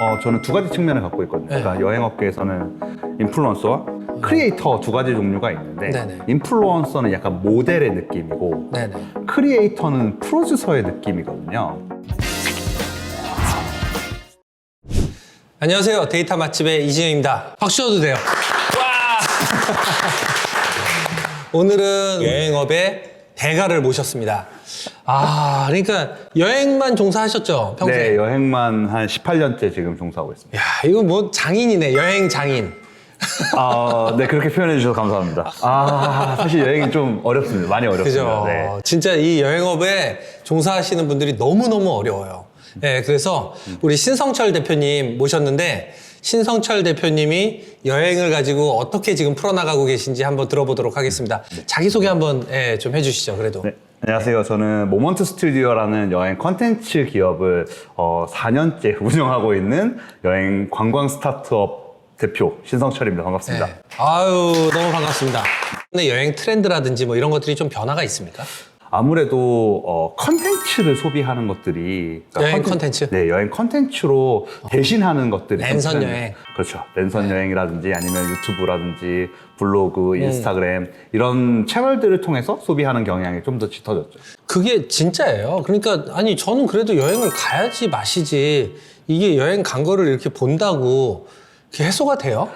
어, 저는 두 가지 측면을 갖고 있거든요. 네. 그러니까 여행업계에서는 인플루언서와 크리에이터 두 가지 종류가 있는데 네네. 인플루언서는 약간 모델의 느낌이고 네네. 크리에이터는 프로듀서의 느낌이거든요. 안녕하세요. 데이터 맛집의 이진영입니다. 박수 쳐도 돼요. 와! 오늘은 여행업의 대가를 모셨습니다. 아, 그러니까 여행만 종사하셨죠? 평소에? 네, 여행만 한 18년째 지금 종사하고 있습니다. 야, 이거 뭐 장인이네. 여행 장인. 아, 네, 그렇게 표현해 주셔서 감사합니다. 아, 사실 여행이 좀 어렵습니다. 많이 어렵습니다. 그죠? 네. 진짜 이 여행업에 종사하시는 분들이 너무너무 어려워요. 네, 그래서 우리 신성철 대표님 모셨는데 신성철 대표님이 여행을 가지고 어떻게 지금 풀어나가고 계신지 한번 들어보도록 하겠습니다. 자기소개 한번 예, 좀 해주시죠, 그래도. 네, 안녕하세요. 저는 모먼트 스튜디오라는 여행 컨텐츠 기업을 어, 4년째 운영하고 있는 여행 관광 스타트업 대표 신성철입니다. 반갑습니다. 네. 아유, 너무 반갑습니다. 근데 여행 트렌드라든지 뭐 이런 것들이 좀 변화가 있습니까? 아무래도 어, 컨텐츠를 소비하는 것들이 여행 컨텐- 컨텐츠? 네, 여행 컨텐츠로 대신하는 것들이 좀 랜선. 여행. 네. 그렇죠. 랜선 여행이라든지 아니면 유튜브라든지 블로그, 음. 인스타그램 이런 채널들을 통해서 소비하는 경향이 좀 더 짙어졌죠. 그게 진짜예요. 그러니까 아니 저는 그래도 여행을 가야지 마시지 이게 여행 간 거를 이렇게 본다고 그게 해소가 돼요?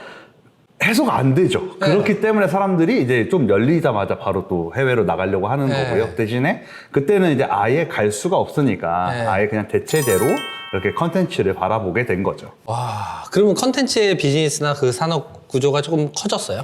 해소가 안 되죠. 네. 그렇기 때문에 사람들이 이제 좀 열리자마자 바로 또 해외로 나가려고 하는 네. 거고요. 대신에 그때는 이제 아예 갈 수가 없으니까 네. 아예 그냥 대체제로 이렇게 컨텐츠를 바라보게 된 거죠. 와 그러면 컨텐츠의 비즈니스나 그 산업 구조가 조금 커졌어요?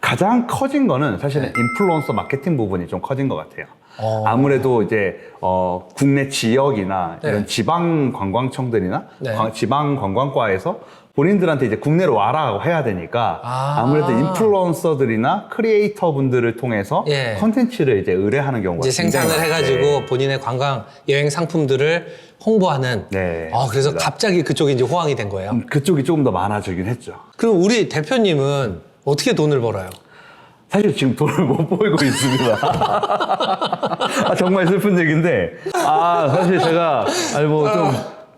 가장 커진 거는 사실은 인플루언서 마케팅 부분이 좀 커진 것 같아요. 네. 어. 아무래도 이제 어, 국내 지역이나 네. 이런 지방 관광청들이나 네. 관- 지방 관광과에서 본인들한테 이제 국내로 와라고 해야 되니까 아. 아. 무래도 인플루언서들이나 크리에이터 분들을 통해서 예. 컨텐츠를 이제 의뢰하는 경우가 이제 굉장히 생산을. 해가지고 네. 본인의 관광 여행 상품들을 홍보하는. 네, 아 그래서 맞습니다. 갑자기 그쪽이 이제 호황이 된 거예요. 음, 그쪽이 조금 더 많아지긴 했죠. 그럼 우리 대표님은 어떻게 돈을 벌어요? 사실 지금 돈을 못 벌고 있습니다. 아, 정말 슬픈 얘기인데, 아, 사실 제가, 아니, 뭐, 좀,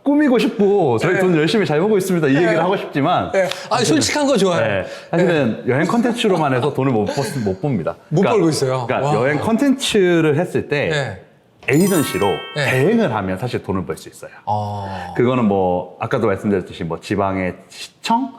꾸미고 싶고, 저희 돈 열심히 잘 벌고 있습니다. 이 얘기를 하고 싶지만, 네. 아 솔직한 거 좋아요. 네, 사실은 여행 컨텐츠로만 해서 돈을 못, 벌, 못 봅니다. 못 벌고 있어요. 그러니까 와. 여행 컨텐츠를 했을 때, 네. 에이전시로 네. 대행을 하면 사실 돈을 벌 수 있어요. 어. 그거는 뭐 아까도 말씀드렸듯이 뭐 지방의 시청,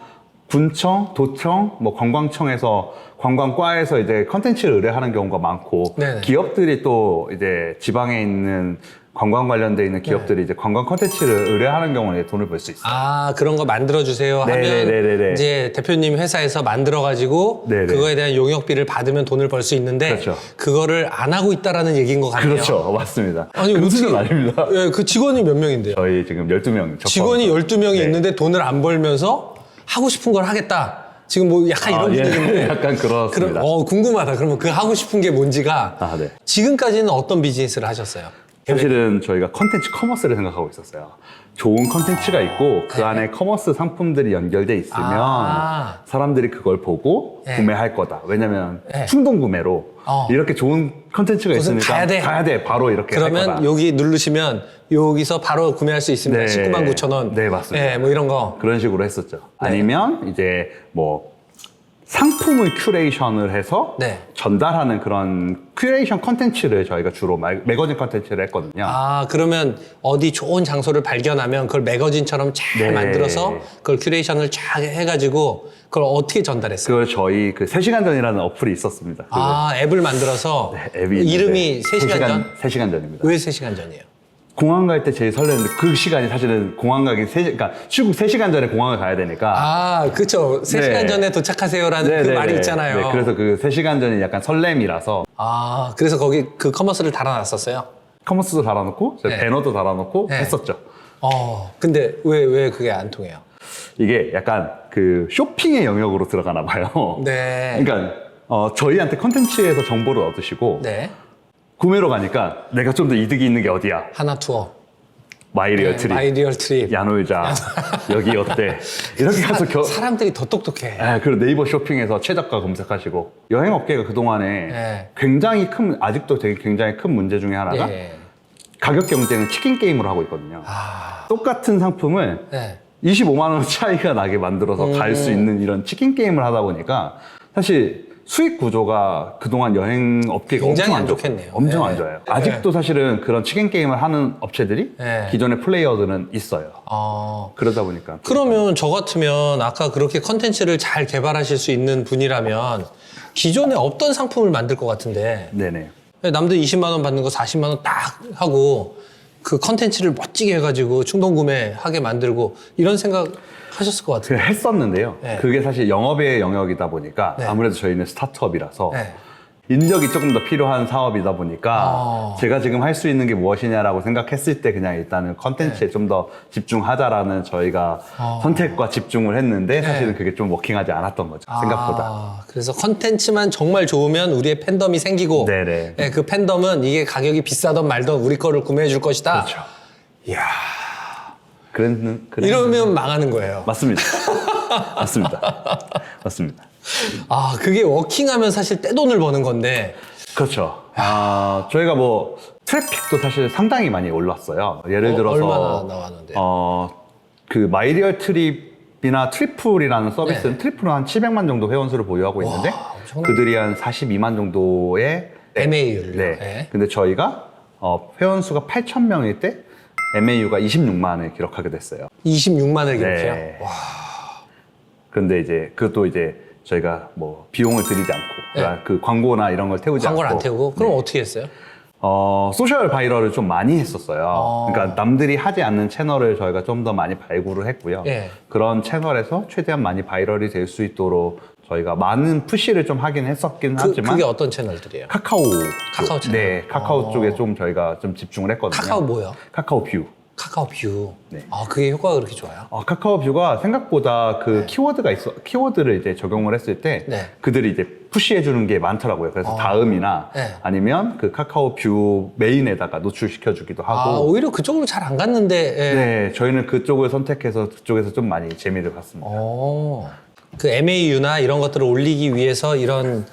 군청, 도청, 뭐 관광청에서 관광과에서 이제 컨텐츠를 의뢰하는 경우가 많고 네네. 기업들이 또 이제 지방에 있는 관광 관련돼 있는 기업들이 이제 관광 컨텐츠를 의뢰하는 경우에 돈을 벌 수 있어요. 아 그런 거 만들어 주세요 하면 네네네네. 이제 대표님 회사에서 만들어 가지고 네네. 그거에 대한 용역비를 받으면 돈을 벌 수 있는데 그렇죠. 거를 안 하고 있다라는 얘기인 것 같네요. 그렇죠, 맞습니다. 아니 그 어떻게 수준 아닙니다. 예, 그 직원이 몇 명인데요? 저희 지금 12명 직원이 12명이 네. 있는데 돈을 안 벌면서 하고 싶은 걸 하겠다. 지금 뭐 약간 이런 아, 예. 분위기인데 약간 그렇습니다. 그럼 어 궁금하다. 그러면 그 하고 싶은 게 뭔지가 아, 네. 지금까지는 어떤 비즈니스를 하셨어요? 사실은 저희가 컨텐츠 커머스를 생각하고 있었어요. 좋은 컨텐츠가 있고 그 안에 커머스 상품들이 연결돼 있으면 네. 아. 사람들이 그걸 보고 네. 구매할 거다. 왜냐면 네. 충동 구매로 어. 이렇게 좋은 컨텐츠가 무슨 있으니까 가야 돼. 바로 이렇게 할 그러면 거다. 여기 누르시면 여기서 바로 구매할 수 있습니다. 네. 19만 9천 원. 네, 맞습니다. 네, 뭐 이런 거. 그런 식으로 했었죠. 네. 아니면 이제 뭐 상품을 큐레이션을 해서 네. 전달하는 그런 큐레이션 컨텐츠를 저희가 주로 마- 매거진 컨텐츠를 했거든요. 아, 그러면 어디 좋은 장소를 발견하면 그걸 매거진처럼 잘 네. 만들어서 그걸 큐레이션을 쫙 해가지고 그걸 어떻게 전달했어요? 그걸 저희 그 3시간 전이라는 어플이 있었습니다. 그 아, 앱을 만들어서 앱이 이름이 3시간 전? 3시간 전입니다. 왜 3시간 전이에요? 공항 갈 때 제일 설레는데 그 시간이 사실은 공항 가기 3, 그러니까 출국 3시간 전에 공항을 가야 되니까 아, 그쵸. 3시간 네. 전에 도착하세요라는 그 네네네. 말이 있잖아요. 네, 그래서 그 3시간 전이 약간 설렘이라서 아, 그래서 거기 그 커머스를 달아놨었어요? 커머스도 달아놓고 네. 배너도 달아놓고 네. 했었죠. 어, 근데 왜, 왜 그게 안 통해요? 이게 약간 그 쇼핑의 영역으로 들어가나 봐요. 네. 그러니까 어, 저희한테 컨텐츠에서 정보를 얻으시고 네. 구매로 가니까 내가 좀 더 이득이 있는 게 어디야? 하나 투어. 마이리얼 네, 트립, 마이리얼 트립. 야놀자, 여기 어때? 이렇게 가서 겨, 사람들이 더 똑똑해. 아, 그리고 네이버 쇼핑에서 최저가 검색하시고 여행 업계가 그동안에 네. 굉장히 큰 아직도 되게 굉장히 큰 문제 중에 하나가 예. 가격 경쟁은 치킨 게임으로 하고 있거든요. 아, 똑같은 상품을 네. 25만 원 차이가 나게 만들어서 갈 음. 수 있는 이런 치킨 게임을 하다 보니까 사실 수익 구조가 그동안 여행 업계가 굉장히 엄청 안 좋- 좋겠네요. 엄청 네. 안 좋아요. 아직도 사실은 그런 치킨 게임을 하는 업체들이 네. 기존의 플레이어들은 있어요. 어, 그러다 보니까 그러면 저 같으면 아까 그렇게 컨텐츠를 잘 개발하실 수 있는 분이라면 기존에 없던 상품을 만들 것 같은데 네네. 남들 20만 원 받는 거 40만 원 딱 하고 그 컨텐츠를 멋지게 해가지고 충동 구매하게 만들고 이런 생각 하셨을 것 같아요. 그 했었는데요. 네. 그게 사실 영업의 영역이다 보니까 네. 아무래도 저희는 스타트업이라서 네. 인력이 조금 더 필요한 사업이다 보니까 아. 제가 지금 할 수 있는 게 무엇이냐라고 생각했을 때 그냥 일단은 네. 컨텐츠에 좀 더 집중하자라는 저희가 아. 선택과 집중을 했는데 사실은 네. 그게 좀 워킹하지 않았던 거죠. 생각보다. 아, 그래서 컨텐츠만 정말 좋으면 우리의 팬덤이 생기고 네네. 네, 그 팬덤은 이게 가격이 비싸던 말던 우리 거를 구매해 줄 것이다. 그렇죠. 이야, 그랬는, 그랬는- 이러면 망하는 거예요. 맞습니다. 맞습니다. 맞습니다. 아, 그게 워킹하면 사실 떼돈을 버는 건데 그렇죠. 아, 저희가 뭐 트래픽도 사실 상당히 많이 올랐어요. 예를 어, 들어서 얼마나 나왔는데요? 어, 그 마이리얼 트립이나 트리플이라는 서비스는 네. 트리플은 한 700만 정도 회원수를 보유하고 있는데 엄청나네. 그들이 한 42만 정도의 MAU를. 네. 네. 근데 저희가 어, 회원수가 8천 명일 때 MAU가 26만을 기록하게 됐어요. 26만을 기록해요. 네. 와, 근데 이제 그것도 이제 저희가 뭐 비용을 들이지 않고 네. 그러니까 그 광고나 이런 걸 태우지 광고를 안 않고 태우고 그럼 네. 어떻게 했어요? 어, 소셜 바이럴을 좀 많이 했었어요. 어. 그러니까 남들이 하지 않는 채널을 저희가 좀 더 많이 발굴을 했고요. 예. 그런 채널에서 최대한 많이 바이럴이 될 수 있도록 저희가 많은 푸시를 좀 하긴 했었긴 그, 하지만 그게 어떤 채널들이에요? 카카오 카카오 쪽, 채널. 네, 카카오 어. 쪽에 좀 저희가 좀 집중을 했거든요. 카카오 뭐요? 카카오 뷰. 카카오 뷰. 네. 아, 그게 효과가 그렇게 좋아요? 어, 카카오 뷰가 생각보다 그 키워드가 있어 키워드를 이제 적용을 했을 때 네. 그들이 이제 푸시해 주는 게 많더라고요. 그래서 어. 다음이나 네. 아니면 그 카카오 뷰 메인에다가 노출시켜 주기도 하고 아, 오히려 그쪽으로 잘 안 갔는데. 예. 네, 저희는 그쪽을 선택해서 그쪽에서 좀 많이 재미를 봤습니다. 어. 그 MAU나 이런 것들을 올리기 위해서 이런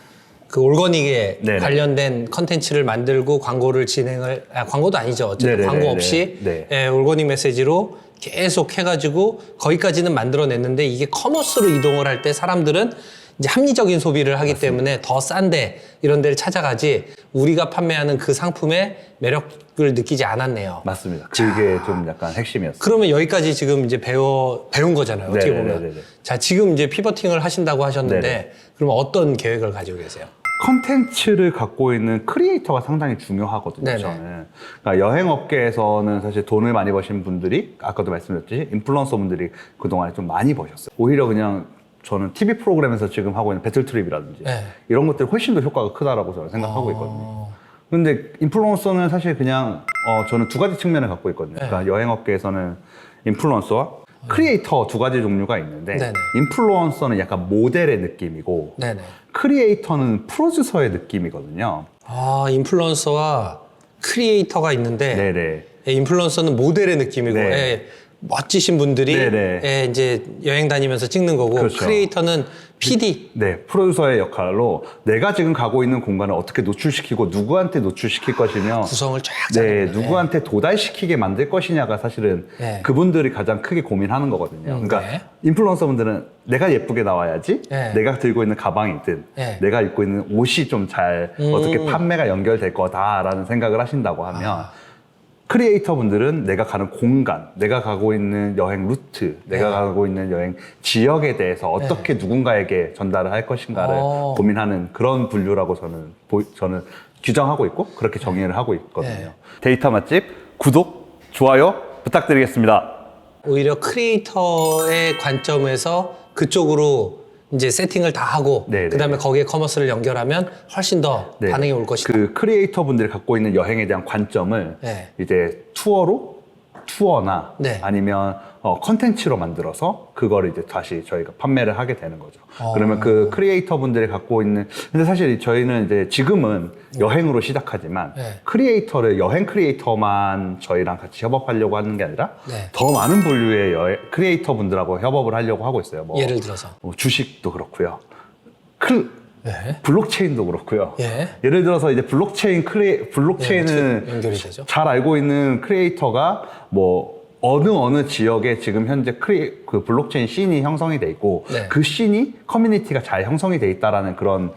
그 올거닉에 네네. 관련된 컨텐츠를 만들고 광고를 진행을 아, 광고도 아니죠 어쨌든 네네네네. 광고 없이 네. 예, 올거닉 메시지로 계속 해가지고 거기까지는 만들어냈는데 이게 커머스로 이동을 할 때 사람들은 이제 합리적인 소비를 하기 때문에 더 싼데 이런 데를 찾아가지 우리가 판매하는 그 상품의 매력을 느끼지 않았네요. 맞습니다. 그게 좀 약간 핵심이었어요. 그러면 여기까지 지금 이제 배워 배운 거잖아요. 어떻게 네네네네네. 보면. 자, 지금 이제 피버팅을 하신다고 하셨는데 네네. 그러면 어떤 계획을 가지고 계세요? 컨텐츠를 갖고 있는 크리에이터가 상당히 중요하거든요, 네네. 저는. 그러니까 여행 업계에서는 사실 돈을 많이 버신 분들이, 아까도 말씀드렸듯이 인플루언서 분들이 그 동안에 좀 많이 버셨어요. 오히려 그냥 저는 TV 프로그램에서 지금 하고 있는 배틀 트립이라든지 네. 이런 것들이 훨씬 더 효과가 크다라고 저는 생각하고 있거든요. 어, 근데 인플루언서는 사실 그냥 어, 저는 두 가지 측면을 갖고 있거든요. 네. 그러니까 여행 업계에서는 인플루언서와 크리에이터 두 가지 종류가 있는데 네네. 인플루언서는 약간 모델의 느낌이고 네네. 크리에이터는 프로듀서의 느낌이거든요. 아, 인플루언서와 크리에이터가 있는데 네네. 예, 인플루언서는 모델의 느낌이고 네. 예, 멋지신 분들이 네네. 예, 이제 여행 다니면서 찍는 거고 그렇죠. 크리에이터는 PD 네, 프로듀서의 역할로 내가 지금 가고 있는 공간을 어떻게 노출시키고 누구한테 노출시킬 것이며 구성을 쫙 네, 짜는 거네. 누구한테 도달시키게 만들 것이냐가 사실은 네. 그분들이 가장 크게 고민하는 거거든요. 음, 그러니까 네. 인플루언서 분들은 내가 예쁘게 나와야지, 네. 내가 들고 있는 가방이든, 네. 내가 입고 있는 옷이 좀잘 음. 어떻게 판매가 연결될 거다라는 생각을 하신다고 하면 아. 크리에이터 분들은 내가 가는 공간, 내가 가고 있는 여행 루트, 내가 네. 가고 있는 여행 지역에 대해서 어떻게 누군가에게 전달을 할 것인가를 어. 고민하는 그런 분류라고 저는 보- 저는 규정하고 있고 그렇게 정의를 하고 있거든요. 네. 데이터 맛집 구독, 좋아요 부탁드리겠습니다. 오히려 크리에이터의 관점에서 그쪽으로 이제 세팅을 다 하고 네네. 그다음에 거기에 커머스를 연결하면 훨씬 더 네. 반응이 올 것이다. 그 크리에이터 분들이 갖고 있는 여행에 대한 관점을 네. 이제 투어로 투어나 네. 아니면 어, 컨텐츠로 만들어서 그거를 이제 다시 저희가 판매를 하게 되는 거죠. 어. 그러면 그 크리에이터 분들이 갖고 있는 근데 사실 저희는 이제 지금은 여행으로 시작하지만 네. 크리에이터를 여행 크리에이터만 저희랑 같이 협업하려고 하는 게 아니라 네. 더 많은 분류의 여행, 크리에이터 분들하고 협업을 하려고 하고 있어요. 뭐, 예를 들어서 뭐 주식도 그렇고요. 클 네. 블록체인도 그렇고요. 예. 예를 들어서 이제 블록체인 크리에 예, 블록체인은 어떻게 연결이 되죠? 잘 알고 있는 크리에이터가 뭐 어느 어느 지역에 지금 현재 크리 그 블록체인 씬이 형성이 돼 있고 네. 그 씬이 커뮤니티가 잘 형성이 돼 있다라는 그런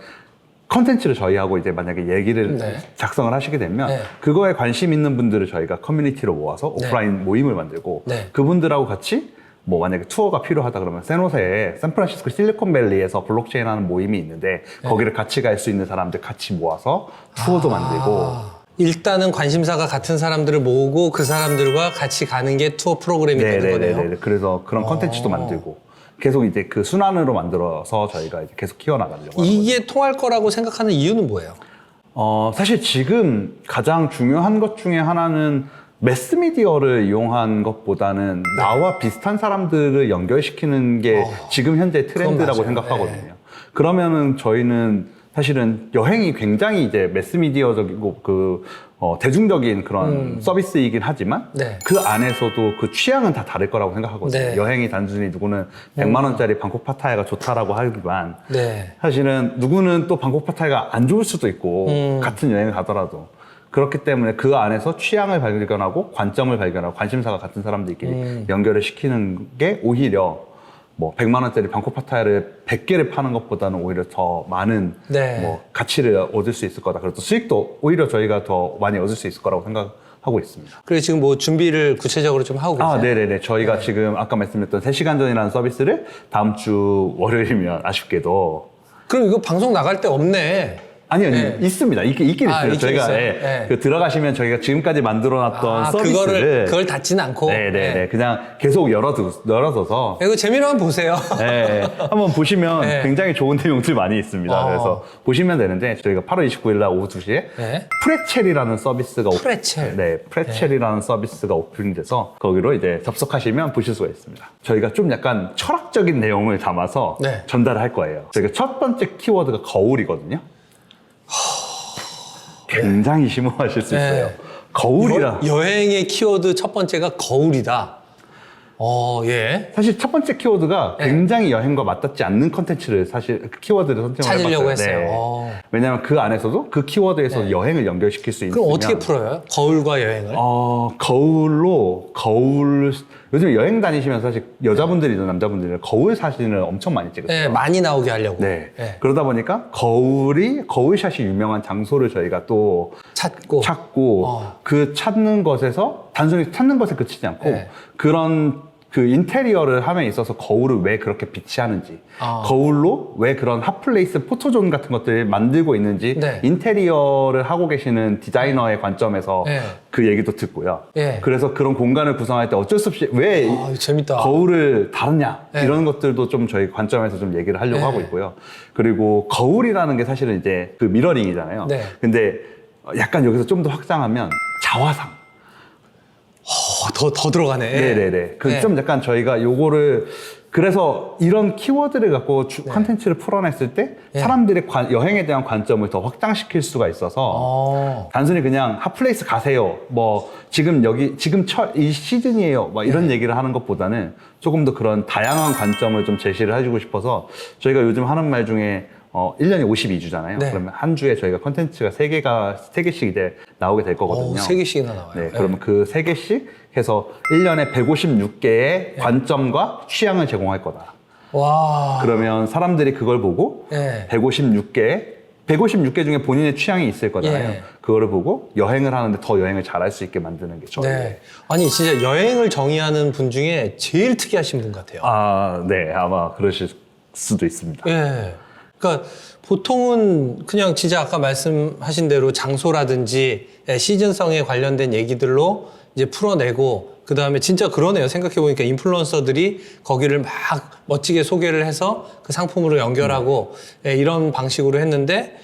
컨텐츠를 저희하고 이제 만약에 얘기를 네. 작성을 하시게 되면 네. 그거에 관심 있는 분들을 저희가 커뮤니티로 모아서 네. 오프라인 모임을 만들고 네. 그분들하고 같이 뭐 만약에 투어가 필요하다 그러면 세노세에 샌프란시스코 실리콘밸리에서 블록체인 하는 모임이 있는데 네. 거기를 같이 갈 수 있는 사람들 같이 모아서 투어도 만들고 아, 일단은 관심사가 같은 사람들을 모으고 그 사람들과 같이 가는 게 투어 프로그램이 되는 거네요. 네네네. 그래서 그런 컨텐츠도 만들고 계속 이제 그 순환으로 만들어서 저희가 이제 계속 키워나가려고. 하는 이게 통할 거라고 생각하는 이유는 뭐예요? 어, 사실 지금 가장 중요한 것 중에 하나는 매스미디어를 이용한 것보다는 나와 비슷한 사람들을 연결시키는 게 지금 현재 트렌드라고 어. 맞아요. 생각하거든요. 그러면은 저희는 사실은 여행이 굉장히 이제 매스미디어적이고 그 어, 대중적인 그런 서비스이긴 하지만 음. 네. 그 안에서도 그 취향은 다 다를 거라고 생각하거든요. 네. 음. 여행이 단순히 누구는 100만 원짜리 방콕 파타야가 좋다라고 하지만 네. 사실은 누구는 또 방콕 파타야가 안 좋을 수도 있고 음. 같은 여행을 가더라도 그렇기 때문에 그 안에서 취향을 발견하고 관점을 발견하고 관심사가 같은 사람들끼리 음. 연결을 시키는 게 오히려 뭐 100만 원짜리 방콕 파타야를 100개를 파는 것보다는 오히려 더 많은 네. 뭐 가치를 얻을 수 있을 거다. 그리고 또 수익도 오히려 저희가 더 많이 얻을 수 있을 거라고 생각하고 있습니다. 그래서 지금 뭐 준비를 구체적으로 좀 하고 계세요? 아, 네네네. 저희가 지금 아까 말씀드렸던 3시간 전이라는 서비스를 다음 주 월요일이면 아쉽게도 그럼 이거 방송 나갈 때 없네. 아니요, 네. 있습니다. 있, 있긴 아, 있어요. 있긴 저희가 있어요? 예, 네. 그 들어가시면 저희가 지금까지 만들어놨던 아, 서비스를 그거를 그걸 닫지는 않고. 네네네. 네. 그냥 계속 열어두, 열어둬서 이거 재미로 한번 보세요. 네, 한번 보시면 네. 굉장히 좋은 내용들 많이 있습니다. 어. 그래서 보시면 되는데 저희가 8월 29일 날 오후 2시에 네. 프레첼이라는 서비스가 오- 프레첼. 네, 프레첼이라는 서비스가 오픈돼서 거기로 이제 접속하시면 보실 수가 있습니다. 저희가 좀 약간 철학적인 내용을 담아서 네. 전달을 할 거예요. 저희가 첫 번째 키워드가 거울이거든요. 굉장히 심오하실 수 네. 있어요. 거울이라. 여, 여행의 키워드 첫 번째가 거울이다. 어, 예. 사실 첫 번째 키워드가 네. 굉장히 여행과 맞닿지 않는 컨텐츠를 사실 그 키워드를 선택을 찾으려고 해봤어요. 했어요. 네. 어. 왜냐하면 그 안에서도 그 키워드에서 여행을 연결시킬 수 있는. 그럼 어떻게 풀어요? 거울과 여행을? 어, 거울로, 거울, 요즘 여행 다니시면서 사실 여자분들이든 남자분들이든 거울 사진을 엄청 많이 찍으세요. 네, 많이 나오게 하려고. 네. 네. 그러다 보니까 거울이, 거울샷이 유명한 장소를 저희가 또 찾고. 찾고 어. 그 찾는 것에서 단순히 찾는 것에 그치지 않고 네. 그런 그 인테리어를 함에 있어서 거울을 왜 그렇게 비치하는지 아. 거울로 왜 그런 핫플레이스 포토존 같은 것들을 만들고 있는지 네. 인테리어를 하고 계시는 디자이너의 관점에서 네. 그 얘기도 듣고요. 네. 그래서 그런 공간을 구성할 때 어쩔 수 없이 왜 아, 재밌다. 거울을 다루냐 네. 이런 것들도 좀 저희 관점에서 좀 얘기를 하려고 네. 하고 있고요. 그리고 거울이라는 게 사실은 이제 그 미러링이잖아요. 네. 근데 약간 여기서 좀 더 확장하면 자화상. 어, 더, 더 들어가네. 네네네. 그 네. 좀 약간 저희가 요거를 그래서 이런 키워드를 갖고 주- 네. 컨텐츠를 풀어냈을 때 사람들의 관- 여행에 대한 관점을 더 확장시킬 수가 있어서 어. 단순히 그냥 핫플레이스 가세요. 뭐 지금 여기 지금 철, 이 시즌이에요. 막 네. 이런 얘기를 하는 것보다는 조금 더 그런 다양한 관점을 좀 제시를 해주고 싶어서 저희가 요즘 하는 말 중에 어, 1년에 52주잖아요. 네. 그러면 한 주에 저희가 컨텐츠가 3개가, 3개씩 이제 나오게 될 거거든요. 어, 세 개씩이나 나와요. 네, 그러면 그세 개씩 해서 1년에 156개의 관점과 취향을 제공할 거다. 와. 그러면 사람들이 그걸 보고 네. 156개, 156개 중에 본인의 취향이 있을 거잖아요. 예. 그거를 보고 여행을 하는데 더 여행을 잘할 수 있게 만드는 게 저희. 네. 아니, 진짜 여행을 정의하는 분 중에 제일 특이하신 분 같아요. 아, 네, 아마 그러실 수도 있습니다. 예. 그러니까 보통은 그냥 진짜 아까 말씀하신 대로 장소라든지 예, 시즌성에 관련된 얘기들로 이제 풀어내고 그 다음에 진짜 그러네요. 생각해 보니까 인플루언서들이 거기를 막 멋지게 소개를 해서 그 상품으로 연결하고 예, 이런 방식으로 했는데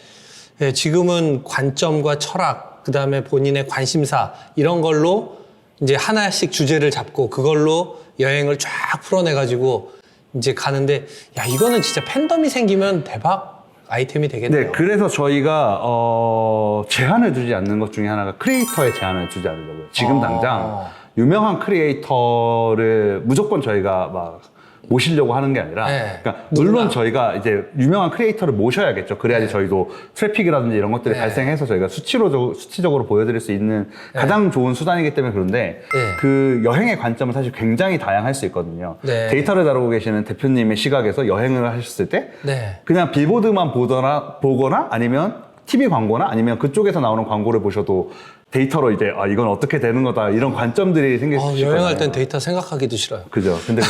예, 지금은 관점과 철학 그 다음에 본인의 관심사 이런 걸로 이제 하나씩 주제를 잡고 그걸로 여행을 쫙 풀어내 가지고 이제 가는데 야 이거는 진짜 팬덤이 생기면 대박 아이템이 되겠네요. 네, 그래서 저희가 어, 제한을 두지 않는 것 중에 하나가 크리에이터의 제한을 두지 않으려고요. 지금 아. 당장 유명한 크리에이터를 무조건 저희가 막 모시려고 하는 게 아니라 네. 그러니까. 물론 저희가 이제 유명한 크리에이터를 모셔야겠죠. 그래야지 저희도 트래픽이라든지 이런 것들이 네. 발생해서 저희가 수치로 수치적으로 보여드릴 수 있는 가장 좋은 수단이기 때문에 그런데 네. 그 여행의 관점은 사실 굉장히 다양할 수 있거든요. 네. 데이터를 다루고 계시는 대표님의 시각에서 여행을 하셨을 때 네. 그냥 빌보드만 보거나 보거나 아니면 TV 광고나 아니면 그쪽에서 나오는 광고를 보셔도 데이터로 이제 아 이건 어떻게 되는 거다 이런 관점들이 생길 수 어, 있거든요. 여행할 땐 데이터 생각하기도 싫어요. 그죠. 근데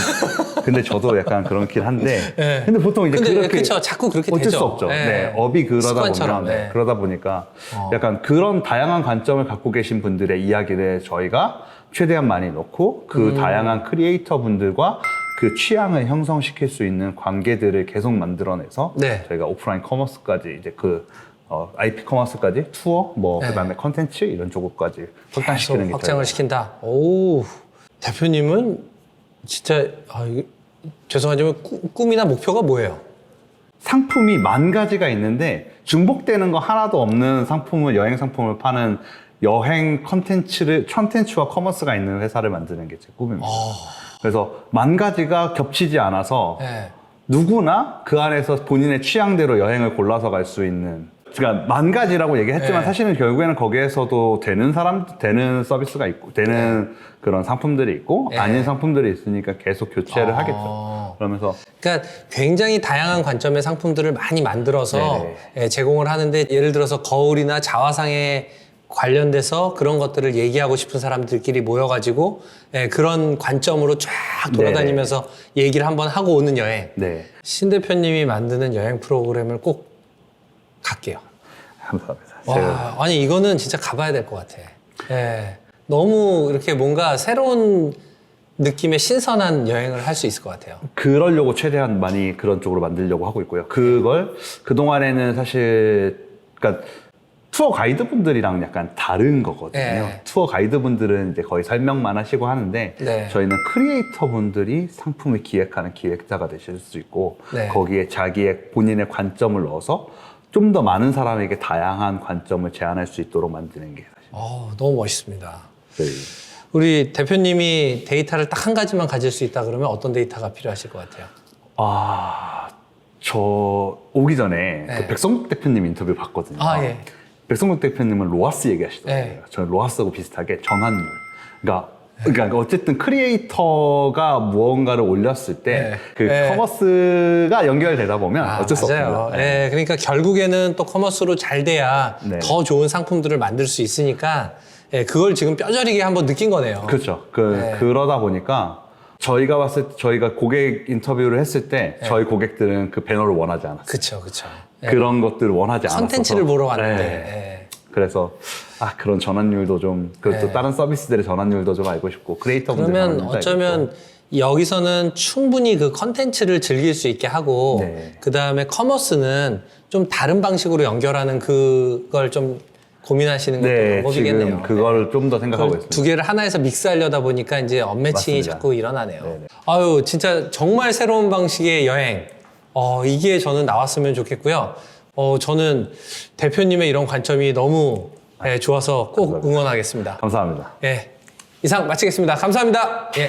근데 저도 약간 그렇긴 한데. 네. 근데 보통 이제 근데 그렇게 그쵸, 자꾸 그렇게 어쩔 되죠. 수 없죠. 네. 네. 업이 그러다 습관처럼, 보면 네. 그러다 보니까 어. 약간 그런 다양한 관점을 갖고 계신 분들의 이야기를 저희가 최대한 많이 넣고 그 음. 다양한 크리에이터 분들과 그 취향을 형성시킬 수 있는 관계들을 계속 만들어내서 네. 저희가 오프라인 커머스까지 이제 그 어, IP 커머스까지 투어 뭐 네. 그다음에 컨텐츠 이런 쪽까지 확장시키는 게 확장을 시킨다. 오 대표님은 진짜 아, 죄송하지만 꾸- 꿈이나 목표가 뭐예요? 상품이 만 가지가 있는데 중복되는 거 하나도 없는 상품을 여행 상품을 파는 여행 컨텐츠를 컨텐츠와 커머스가 있는 회사를 만드는 게 제 꿈입니다. 그래서 만 가지가 겹치지 않아서 네. 누구나 그 안에서 본인의 취향대로 여행을 골라서 갈 수 있는 그러니까 만 가지라고 얘기했지만 네. 사실은 결국에는 거기에서도 되는 사람 되는 서비스가 있고 되는 그런 상품들이 있고 네. 아닌 상품들이 있으니까 계속 교체를 어. 하겠죠. 그러면서 그러니까 굉장히 다양한 관점의 상품들을 많이 만들어서 네네. 예, 제공을 하는데 예를 들어서 거울이나 자화상에 관련돼서 그런 것들을 얘기하고 싶은 사람들끼리 모여가지고 예, 그런 관점으로 쫙 돌아다니면서 얘기를 한번 하고 오는 여행. 네 신 대표님이 만드는 여행 프로그램을 꼭 갈게요. 감사합니다. 와, 아니 이거는 진짜 가봐야 될 것 같아. 예. 너무 이렇게 뭔가 새로운 느낌의 신선한 여행을 할 수 있을 것 같아요. 그러려고 최대한 많이 그런 쪽으로 만들려고 하고 있고요. 그걸 그동안에는 사실, 그러니까 투어 가이드분들이랑 약간 다른 거거든요. 네. 투어 가이드분들은 이제 거의 설명만 하시고 하는데 네. 저희는 크리에이터분들이 상품을 기획하는 기획자가 되실 수 있고 네. 거기에 자기의 본인의 관점을 넣어서 좀 더 많은 사람에게 다양한 관점을 제안할 수 있도록 만드는 게 사실 어, 너무 멋있습니다. 저희 우리 대표님이 데이터를 딱 한 가지만 가질 수 있다 그러면 어떤 데이터가 필요하실 것 같아요? 아, 저 오기 전에 네. 그 백성국 대표님 인터뷰 봤거든요. 아, 예. 백성국 대표님은 로하스 얘기하시더라고요. 네. 저는 로하스하고 비슷하게 전환율. 그러니까 그러니까 어쨌든 크리에이터가 무언가를 올렸을 때 그 네. 네. 커머스가 연결되다 보면 어쩔 수 맞아요. 없습니다. 예, 그러니까 결국에는 또 커머스로 잘 돼야 네. 더 좋은 상품들을 만들 수 있으니까 예, 그걸 지금 뼈저리게 한번 느낀 거네요. 그렇죠. 그 네. 그러다 보니까 저희가 봤을 때 저희가 고객 인터뷰를 했을 때 네. 저희 고객들은 그 배너를 원하지 않았어요. 그쵸. 예. 그런 것들을 원하지 않았어서 컨텐츠를 보러 왔는데. 네. 예. 그래서 아 그런 전환율도 좀 그리고 또 네. 다른 서비스들의 전환율도 좀 알고 싶고 크리에이터 분들 그러면 전환율도 어쩌면 알고 여기서는 충분히 그 컨텐츠를 즐길 수 있게 하고 네. 그 다음에 커머스는 좀 다른 방식으로 연결하는 그걸 좀 고민하시는 싶고. 것도 네 방법이겠네요. 지금 그걸 좀 더 생각하고 그걸 있습니다. 두 개를 하나에서 믹스하려다 보니까 이제 언매칭이 맞습니다. 자꾸 일어나네요. 네네. 아유 진짜 정말 새로운 방식의 여행. 어 이게 저는 나왔으면 좋겠고요. 어 저는 대표님의 이런 관점이 너무 예, 좋아서 꼭. 응원하겠습니다. 감사합니다. 예 이상 마치겠습니다. 감사합니다. 예.